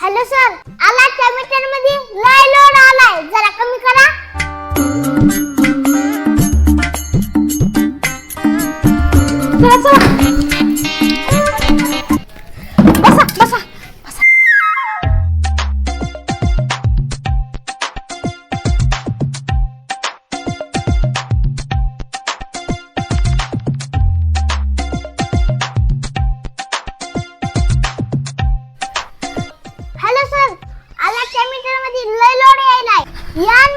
Hello sir आला त्या मीटरमध्ये? लय लोड आलाय. जरा कमी करा. चला चला. Yan